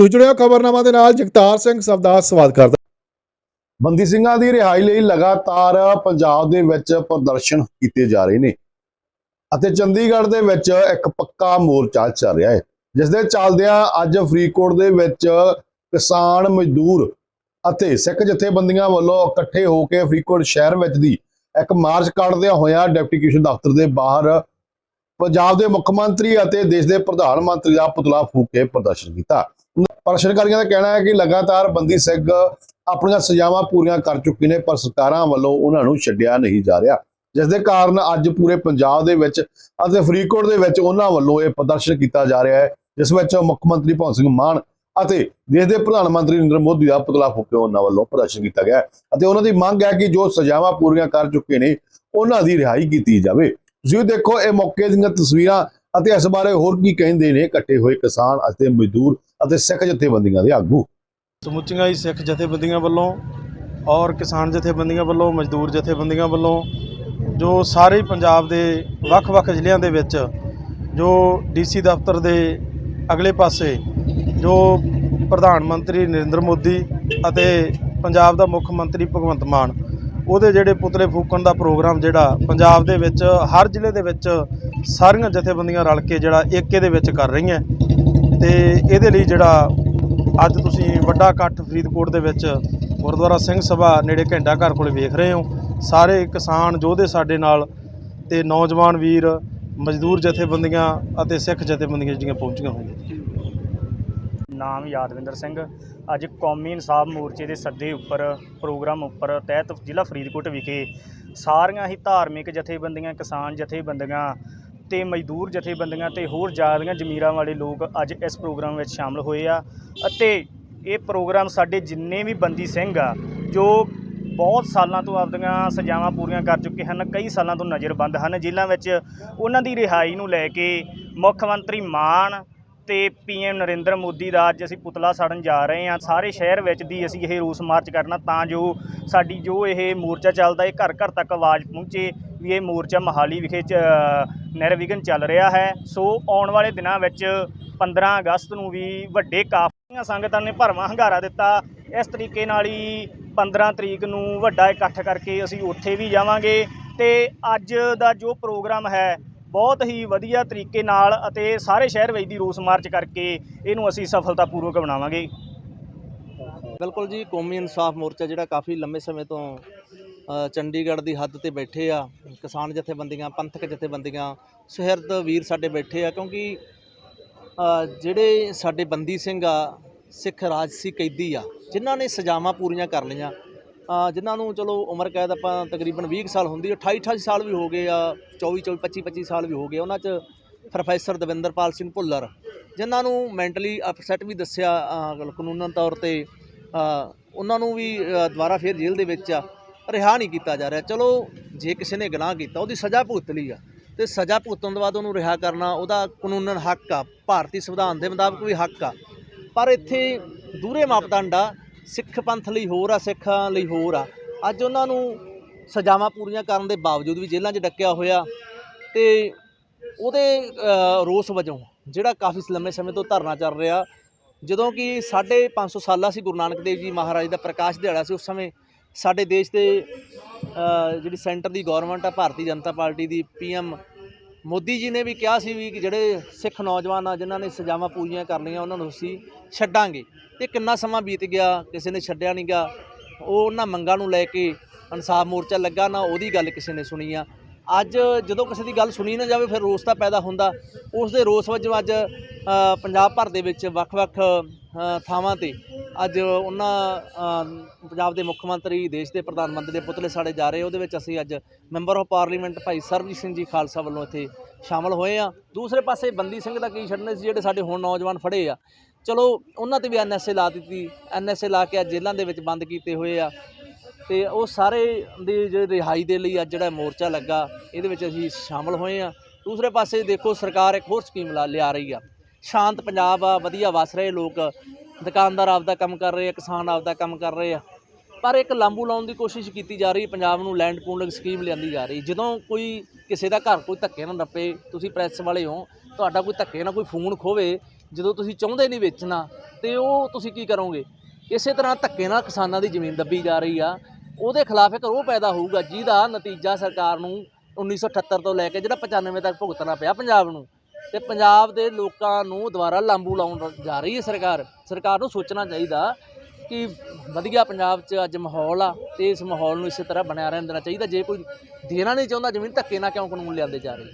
ਤੁਸੀਂ ਜੁੜਿਓ ਖਬਰਨਾਮਾ ਦੇ ਨਾਲ, ਜਗਤਾਰ ਸਿੰਘ ਸਵਦਾ ਸਵਾਗਤ ਕਰਦਾ। ਬੰਦੀ ਸਿੰਘਾਂ ਦੀ ਰਿਹਾਈ ਲਈ ਲਗਾਤਾਰ ਪੰਜਾਬ ਦੇ ਵਿੱਚ ਪ੍ਰਦਰਸ਼ਨ ਕੀਤੇ ਜਾ ਰਹੇ ਨੇ ਅਤੇ ਚੰਡੀਗੜ੍ਹ ਦੇ ਵਿੱਚ ਇੱਕ ਪੱਕਾ ਮੋਰਚਾ ਚੱਲ ਰਿਹਾ ਹੈ ਜਿਸ ਦੇ ਚੱਲਦਿਆਂ ਅੱਜ ਫਰੀਦਕੋਟ ਦੇ ਵਿੱਚ ਕਿਸਾਨ ਮਜ਼ਦੂਰ ਅਤੇ ਸਿੱਖ ਜਥੇਬੰਦੀਆਂ ਵੱਲੋਂ ਇਕੱਠੇ ਹੋ ਕੇ ਫਰੀਦਕੋਟ ਸ਼ਹਿਰ ਵਿੱਚ ਦੀ ਇੱਕ ਮਾਰਚ ਕੱਢਦਿਆਂ ਹੋਇਆ ਡਿਪਟੀ ਕਮਿਸ਼ਨ ਦਫ਼ਤਰ ਦੇ ਬਾਹਰ ਪੰਜਾਬ ਦੇ ਮੁੱਖ ਮੰਤਰੀ ਅਤੇ ਦੇਸ਼ ਦੇ ਪ੍ਰਧਾਨ ਮੰਤਰੀ ਦਾ ਪੁਤਲਾ ਫੂਕ ਕੇ ਪ੍ਰਦਰਸ਼ਨ ਕੀਤਾ। ਪ੍ਰਦਰਸ਼ਨਕਾਰੀਆਂ ਦਾ ਕਹਿਣਾ ਹੈ ਕਿ ਲਗਾਤਾਰ ਬੰਦੀ ਸਿੰਘ ਆਪਣੀਆਂ ਸਜ਼ਾਵਾਂ ਪੂਰੀਆਂ ਕਰ ਚੁੱਕੇ ਨੇ, ਪਰ ਸਰਕਾਰਾਂ ਵੱਲੋਂ ਉਹਨਾਂ ਨੂੰ ਛੱਡਿਆ ਨਹੀਂ ਜਾ ਰਿਹਾ। ਜਿਸ ਦੇ ਕਾਰਨ ਅੱਜ ਪੂਰੇ ਪੰਜਾਬ ਦੇ ਵਿੱਚ ਅਤੇ ਫਰੀਦਕੋਟ ਦੇ ਵਿੱਚ ਉਹਨਾਂ ਵੱਲੋਂ ਇਹ ਪ੍ਰਦਰਸ਼ਨ ਕੀਤਾ ਜਾ ਰਿਹਾ ਹੈ, ਜਿਸ ਵਿੱਚ ਮੁੱਖ ਮੰਤਰੀ ਭਗਵੰਤ ਸਿੰਘ ਮਾਨ ਅਤੇ ਦੇਸ਼ ਦੇ ਪ੍ਰਧਾਨ ਮੰਤਰੀ ਨਰਿੰਦਰ ਮੋਦੀ ਦਾ ਪੁਤਲਾ ਫੂਕ ਉਹਨਾਂ ਵੱਲੋਂ ਪ੍ਰਦਰਸ਼ਨ ਕੀਤਾ ਗਿਆ ਅਤੇ ਉਹਨਾਂ ਦੀ ਮੰਗ ਹੈ ਕਿ ਜੋ ਸਜ਼ਾਵਾਂ ਪੂਰੀਆਂ ਕਰ ਚੁੱਕੇ ਨੇ, ਉਹਨਾਂ ਦੀ ਰਿਹਾਈ ਕੀਤੀ ਜਾਵੇ। ਤੁਸੀਂ ਵੀ ਦੇਖੋ, ਇਹ ਮੌਕੇ ਦੀਆਂ ਤਸਵੀਰਾਂ ਅਤੇ ਇਸ ਬਾਰੇ ਹੋਰ ਕੀ ਕਹਿੰਦੇ ਨੇ ਇਕੱਠੇ ਹੋਏ ਕਿਸਾਨ ਅਤੇ ਮਜ਼ਦੂਰ। ਅਤੇ ਸਿੱਖ ਜਥੇਬੰਦੀਆਂ ਦੇ ਆਗੂ। ਸਮੁੱਚੀਆਂ ਹੀ ਸਿੱਖ ਜਥੇਬੰਦੀਆਂ ਵੱਲੋਂ ਔਰ ਕਿਸਾਨ ਜਥੇਬੰਦੀਆਂ ਵੱਲੋਂ, ਮਜ਼ਦੂਰ ਜਥੇਬੰਦੀਆਂ ਵੱਲੋਂ, ਜੋ ਸਾਰੇ ਪੰਜਾਬ ਦੇ ਵੱਖ-ਵੱਖ ਜ਼ਿਲ੍ਹਿਆਂ ਦੇ ਵਿੱਚ, ਜੋ ਡੀਸੀ ਦਫ਼ਤਰ ਦੇ ਅਗਲੇ ਪਾਸੇ, ਜੋ ਪ੍ਰਧਾਨ ਮੰਤਰੀ ਨਰਿੰਦਰ ਮੋਦੀ ਅਤੇ ਪੰਜਾਬ ਦਾ ਮੁੱਖ ਮੰਤਰੀ ਭਗਵੰਤ ਮਾਨ, ਉਹਦੇ ਜਿਹੜੇ ਪੁਤਲੇ ਫੂਕਣ ਦਾ ਪ੍ਰੋਗਰਾਮ ਜਿਹੜਾ ਪੰਜਾਬ ਦੇ ਵਿੱਚ, ਹਰ ਜ਼ਿਲ੍ਹੇ ਦੇ ਵਿੱਚ ਸਾਰੀਆਂ ਜਥੇਬੰਦੀਆਂ ਰਲ ਕੇ ਜਿਹੜਾ ਏਕੇ ਦੇ ਵਿੱਚ ਕਰ ਰਹੀਆਂ। ਤੇ ਇਹਦੇ ਲਈ ਜਿਹੜਾ ਅੱਜ ਤੁਸੀਂ ਵੱਡਾ ਇਕੱਠ ਫਰੀਦਕੋਟ ਦੇ ਵਿੱਚ ਗੁਰਦੁਆਰਾ ਸਿੰਘ ਸਭਾ ਨੇੜੇ ਘੰਟਾ ਘਰ ਕੋਲ ਵੇਖ ਰਹੇ ਹੋ, ਸਾਰੇ ਕਿਸਾਨ ਯੋਧੇ ਸਾਡੇ ਨਾਲ ਤੇ ਨੌਜਵਾਨ ਵੀਰ, ਮਜ਼ਦੂਰ ਜਥੇਬੰਦੀਆਂ ਅਤੇ ਸਿੱਖ ਜਥੇਬੰਦੀਆਂ ਜਿਹੜੀਆਂ ਪਹੁੰਚੀਆਂ ਹੋਈਆਂ। ਨਾਮ ਯਾਦਵਿੰਦਰ ਸਿੰਘ। ਅੱਜ ਕੌਮੀ ਇਨਸਾਫ ਮੋਰਚੇ ਦੇ ਸੱਦੇ ਉੱਪਰ, ਪ੍ਰੋਗਰਾਮ ਉੱਪਰ ਤਹਿਤ ਜ਼ਿਲ੍ਹਾ ਫਰੀਦਕੋਟ ਵਿਖੇ ਸਾਰੀਆਂ ਹੀ ਧਾਰਮਿਕ ਜਥੇਬੰਦੀਆਂ, ਕਿਸਾਨ ਜਥੇਬੰਦੀਆਂ ਤੇ ਮਜ਼ਦੂਰ ਜਥੇਬੰਦੀਆਂ ਤੇ ਹੋਰ ਜ਼ਿਆਦੀਆਂ ਜ਼ਮੀਰਾਂ ਵਾਲੇ ਲੋਕ ਅੱਜ ਇਸ ਪ੍ਰੋਗਰਾਮ ਵਿੱਚ ਸ਼ਾਮਲ ਹੋਏ ਆ। ਅਤੇ ਇਹ ਪ੍ਰੋਗਰਾਮ ਸਾਡੇ ਜਿੰਨੇ ਵੀ ਬੰਦੀ ਸਿੰਘ ਆ, ਜੋ ਬਹੁਤ ਸਾਲਾਂ ਤੋਂ ਆਪਦੀਆਂ ਸਜ਼ਾਵਾਂ ਪੂਰੀਆਂ ਕਰ ਚੁੱਕੇ ਹਨ, ਕਈ ਸਾਲਾਂ ਤੋਂ ਨਜ਼ਰਬੰਦ ਹਨ। ਜੇਲ੍ਹਾਂ ਵਿੱਚ ਉਹਨਾਂ ਦੀ ਰਿਹਾਈ ਨੂੰ ਲੈ ਕੇ ਮੁੱਖ ਮੰਤਰੀ ਮਾਨ ਤੇ ਪੀਐਮ ਨਰਿੰਦਰ ਮੋਦੀ ਦਾ ਅੱਜ ਅਸੀਂ ਪੁਤਲਾ ਸਾੜਨ ਜਾ ਰਹੇ ਹਾਂ। ਸਾਰੇ ਸ਼ਹਿਰ ਵਿੱਚ ਦੀ ਅਸੀਂ ਇਹ ਰੋਸ ਮਾਰਚ ਕਰਨਾ ਤਾਂ ਜੋ ਸਾਡੀ ਜੋ ਇਹ ਮੋਰਚਾ ਚੱਲਦਾ, ਇਹ ਘਰ ਘਰ ਤੱਕ ਆਵਾਜ਼ ਪਹੁੰਚੇ ਵੀ ਇਹ ਮੋਰਚਾ ਮਹਾਲੀ ਵਿਖੇ ਚ ਨਿਰਵਿਘਨ ਚੱਲ ਰਿਹਾ ਹੈ। ਸੋ ਆਉਣ ਵਾਲੇ ਦਿਨਾਂ ਵਿੱਚ 15 ਅਗਸਤ ਨੂੰ ਵੀ ਵੱਡੇ ਕਾਫੀਆਂ ਸੰਗਤਾਂ ਨੇ ਭਰਵਾਂ ਹੰਗਾਰਾ ਦਿੱਤਾ। ਇਸ ਤਰੀਕੇ ਨਾਲ ਹੀ 15 ਤਰੀਕ ਨੂੰ ਵੱਡਾ ਇਕੱਠ ਕਰਕੇ ਅਸੀਂ ਉੱਥੇ ਵੀ ਜਾਵਾਂਗੇ। ਤੇ ਅੱਜ ਦਾ ਜੋ ਪ੍ਰੋਗਰਾਮ ਹੈ, ਬਹੁਤ ਹੀ ਵਧੀਆ ਤਰੀਕੇ ਨਾਲ ਅਤੇ ਸਾਰੇ ਸ਼ਹਿਰ ਵਿੱਚ ਦੀ ਰੋਸ ਮਾਰਚ ਕਰਕੇ ਇਹਨੂੰ ਅਸੀਂ ਸਫਲਤਾਪੂਰਵਕ ਬਣਾਵਾਂਗੇ ਬਿਲਕੁਲ ਜੀ, ਕੌਮੀ ਇਨਸਾਫ ਮੋਰਚਾ ਜਿਹੜਾ ਕਾਫੀ ਲੰਮੇ ਸਮੇਂ ਤੋਂ ਚੰਡੀਗੜ੍ਹ ਦੀ ਹੱਦ ਤੇ ਬੈਠੇ ਆ ਕਿਸਾਨ ਜਥੇਬੰਦੀਆਂ ਪੰਥਕ ਜਥੇਬੰਦੀਆਂ ਸੁਹਿਰਦ ਵੀਰ ਸਾਡੇ ਬੈਠੇ ਆ ਕਿਉਂਕਿ ਜਿਹੜੇ ਸਾਡੇ ਬੰਦੀ ਸਿੰਘ ਆ ਸਿੱਖ ਰਾਜਸੀ ਕੈਦੀ ਆ ਜਿਨ੍ਹਾਂ ਨੇ ਸਜ਼ਾਵਾਂ ਪੂਰੀਆਂ ਕਰ ਲਈਆਂ ਜਿਨ੍ਹਾਂ ਨੂੰ ਚਲੋ ਉਮਰ ਕੈਦ ਆਪਾਂ ਤਕਰੀਬਨ 20 ਕੁ ਸਾਲ ਹੁੰਦੀ ਆ 28 28 ਸਾਲ ਵੀ ਹੋ ਗਏ ਆ 24 24 25 25 ਸਾਲ ਵੀ ਹੋ ਗਏ ਉਹਨਾਂ 'ਚ ਪ੍ਰੋਫੈਸਰ ਦਵਿੰਦਰਪਾਲ ਸਿੰਘ ਭੁੱਲਰ ਜਿਨ੍ਹਾਂ ਨੂੰ ਮੈਂਟਲੀ ਅਪਸੈਟ ਵੀ ਦੱਸਿਆ ਅ, ਕਾਨੂੰਨਨ ਤੌਰ ਤੇ ਉਹਨਾਂ ਨੂੰ ਵੀ ਦੁਬਾਰਾ ਫੇਰ ਜੇਲ੍ਹ ਦੇ ਵਿੱਚ ਆ ਰਿਹਾ ਨਹੀਂ ਕੀਤਾ ਜਾ ਰਿਹਾ। ਚਲੋ, ਜੇ ਕਿਸੇ ਨੇ ਗੁਨਾਹ ਕੀਤਾ, ਉਹਦੀ ਸਜ਼ਾ ਭੁਗਤ ਲਈ ਆ। ਤੇ ਸਜ਼ਾ ਭੁਗਤਣ ਤੋਂ ਬਾਅਦ ਉਹਨੂੰ ਰਿਹਾ ਕਰਨਾ, ਉਹਦਾ ਕਾਨੂੰਨਨ ਹੱਕ ਆ, ਭਾਰਤੀ ਸੰਵਿਧਾਨ ਦੇ ਮੁਤਾਬਕ ਵੀ ਹੱਕ ਆ। ਪਰ ਇੱਥੇ ਦੂਰੇ ਮਾਪਦੰਡ ਆ, ਸਿੱਖ ਪੰਥ ਲਈ ਹੋਰ ਆ, ਸਿੱਖਾਂ ਲਈ ਹੋਰ ਆ। ਅੱਜ ਉਹਨਾਂ ਨੂੰ ਸਜ਼ਾਵਾਂ ਪੂਰੀਆਂ ਕਰਨ ਦੇ ਬਾਵਜੂਦ ਵੀ ਜੇਲ੍ਹਾਂ 'ਚ ਡੱਕਿਆ ਹੋਇਆ ਤੇ ਉਹਦੇ ਰੋਸ ਵਜੋਂ, ਜਿਹੜਾ ਕਾਫੀ ਲੰਮੇ ਸਮੇਂ ਤੋਂ ਧਰਨਾ ਚੱਲ ਰਿਹਾ, ਜਦੋਂ ਕਿ 550 ਸਾਲਾਂ ਸੀ ਗੁਰੂ ਨਾਨਕ ਦੇਵ ਜੀ ਮਹਾਰਾਜ ਦਾ ਪ੍ਰਕਾਸ਼ ਦਿਹਾੜਾ ਸੀ, ਉਸ ਸਮੇਂ ਸਾਡੇ ਦੇਸ਼ ਦੇ ਜਿਹੜੀ ਸੈਂਟਰ ਦੀ ਗਵਰਨਮੈਂਟ ਆ, ਭਾਰਤੀ ਜਨਤਾ ਪਾਰਟੀ ਦੀ ਪੀਐਮ ਮੋਦੀ ਜੀ ਨੇ ਵੀ ਕਿਹਾ ਸੀ ਵੀ ਕਿ ਜਿਹੜੇ ਸਿੱਖ ਨੌਜਵਾਨ ਆ, ਜਿਨ੍ਹਾਂ ਨੇ ਸਜ਼ਾਵਾਂ ਪੂਰੀਆਂ ਕਰਨੀਆਂ, ਉਹਨਾਂ ਨੂੰ ਅਸੀਂ ਛੱਡਾਂਗੇ। ਤੇ ਕਿੰਨਾ ਸਮਾਂ ਬੀਤ ਗਿਆ, ਕਿਸੇ ਨੇ ਛੱਡਿਆ ਨਹੀਂ ਗਾ ਉਹ ਉਹਨਾਂ ਮੰਗਾਂ ਨੂੰ ਲੈ ਕੇ ਇਨਸਾਫ ਮੋਰਚਾ ਲੱਗਾ, ਨਾ ਉਹਦੀ ਗੱਲ ਕਿਸੇ ਨੇ ਸੁਣੀ ਆ। ਅੱਜ ਜਦੋਂ ਕਿਸੇ ਦੀ ਗੱਲ ਸੁਣੀ ਨਾ ਜਾਵੇ, ਫਿਰ ਰੋਸ ਤਾਂ ਪੈਦਾ ਹੁੰਦਾ। ਉਸ ਦੇ ਰੋਸ ਵਜੋਂ ਅੱਜ ਪੰਜਾਬ ਭਰ ਦੇ ਵਿੱਚ ਵੱਖ-ਵੱਖ ਥਾਵਾਂ ਤੇ ਅੱਜ ਉਹਨਾਂ ਪੰਜਾਬ ਦੇ ਮੁੱਖ ਮੰਤਰੀ, ਦੇਸ਼ ਦੇ ਪ੍ਰਧਾਨ ਮੰਤਰੀ ਦੇ ਪੁਤਲੇ ਸਾੜੇ ਜਾ ਰਹੇ, ਉਹਦੇ ਵਿੱਚ ਅਸੀਂ ਅੱਜ ਮੈਂਬਰ ਆਫ ਪਾਰਲੀਮੈਂਟ ਭਾਈ ਸਰਬਜੀਤ ਸਿੰਘ ਜੀ ਖਾਲਸਾ ਵੱਲੋਂ ਇੱਥੇ ਸ਼ਾਮਲ ਹੋਏ ਆ ਦੂਸਰੇ ਪਾਸੇ ਬੰਦੀ ਸਿੰਘ ਦਾ ਕੀ ਛੱਡਣੇ ਸੀ, ਜਿਹੜੇ ਸਾਡੇ ਹੁਣ ਨੌਜਵਾਨ ਫੜੇ ਆ। ਚਲੋ, ਉਹਨਾਂ ਤੇ ਵੀ ਐਨਐਸਏ ਲਾ ਦਿੱਤੀ। ਐਨਐਸਏ ਲਾ ਕੇ ਅੱਜ ਜੇਲ੍ਹਾਂ ਦੇ ਵਿੱਚ ਬੰਦ ਕੀਤੇ ਹੋਏ ਆ। ਤੇ ਉਹ ਸਾਰੇ ਦੀ ਜਿਹੜੀ ਰਿਹਾਈ ਦੇ ਲਈ ਅੱਜ ਜਿਹੜਾ ਮੋਰਚਾ ਲੱਗਾ, ਇਹਦੇ ਵਿੱਚ ਅਸੀਂ ਸ਼ਾਮਲ ਹੋਏ ਆ ਦੂਸਰੇ ਪਾਸੇ ਦੇਖੋ, ਸਰਕਾਰ ਇੱਕ ਹੋਰ ਸਕੀਮ ਲਾ, ਲਿਆ ਰਹੀ ਆ। ਸ਼ਾਂਤ ਪੰਜਾਬ ਆ, ਵਧੀਆ ਵਸ ਰਹੇ ਲੋਕ। ਦੁਕਾਨਦਾਰ ਆਪਦਾ ਕੰਮ ਕਰ ਰਹੇ ਆ, ਕਿਸਾਨ ਆਪਦਾ ਕੰਮ ਕਰ ਰਹੇ ਆ। ਪਰ ਇੱਕ ਲਾਂਬੂ ਲਾਉਣ ਦੀ ਕੋਸ਼ਿਸ਼ ਕੀਤੀ ਜਾ ਰਹੀ, ਪੰਜਾਬ ਨੂੰ ਲੈਂਡ ਪੂਲਿੰਗ ਸਕੀਮ ਲਿਆਂਦੀ ਜਾ ਰਹੀ। ਜਦੋਂ ਕੋਈ ਕਿਸੇ ਦਾ ਘਰ ਕੋਈ ਧੱਕੇ ਨਾਲ ਨੱਪੇ, ਤੁਸੀਂ ਪ੍ਰੈਸ ਵਾਲੇ ਹੋ, ਤੁਹਾਡਾ ਕੋਈ ਧੱਕੇ ਨਾਲ ਕੋਈ ਫੋਨ ਖੋਵੇ, ਜਦੋਂ ਤੁਸੀਂ ਚਾਹੁੰਦੇ ਨਹੀਂ ਵੇਚਣਾ, ਤੇ ਉਹ ਤੁਸੀਂ ਕੀ ਕਰੋਗੇ? ਇਸੇ ਤਰ੍ਹਾਂ ਧੱਕੇ ਨਾਲ ਕਿਸਾਨਾਂ ਦੀ ਜ਼ਮੀਨ ਦੱਬੀ ਜਾ ਰਹੀ ਆ। ਉਹਦੇ ਖਿਲਾਫ ਇੱਕ ਰੋਹ ਪੈਦਾ ਹੋਊਗਾ, ਜਿਹਦਾ ਨਤੀਜਾ ਸਰਕਾਰ ਨੂੰ 1978 ਤੋਂ ਲੈ ਕੇ ਜਿਹੜਾ 95 ਤੱਕ ਭੁਗਤਣਾ ਪਿਆ ਪੰਜਾਬ ਨੂੰ। ਤੇ ਪੰਜਾਬ ਦੇ ਲੋਕਾਂ ਨੂੰ ਦੁਬਾਰਾ ਲਾਂਬੂ ਲਾਉਣ ਜਾ ਰਹੀ ਹੈ ਸਰਕਾਰ। ਸਰਕਾਰ ਨੂੰ ਸੋਚਣਾ ਚਾਹੀਦਾ ਕਿ ਵਧੀਆ ਪੰਜਾਬ 'ਚ ਅੱਜ ਮਾਹੌਲ ਆ ਤੇ ਇਸ ਮਾਹੌਲ ਨੂੰ ਇਸੇ ਤਰ੍ਹਾਂ ਬਣਿਆ ਰਹਿਣ ਦੇਣਾ ਚਾਹੀਦਾ। ਜੇ ਕੋਈ ਦੇਣਾ ਨਹੀਂ ਚਾਹੁੰਦਾ, ਜ਼ਮੀਨ ਧੱਕੇ ਨਾਲ ਕਿਉਂ ਕਾਨੂੰਨ ਲਿਆਂਦੇ ਜਾ ਰਹੇ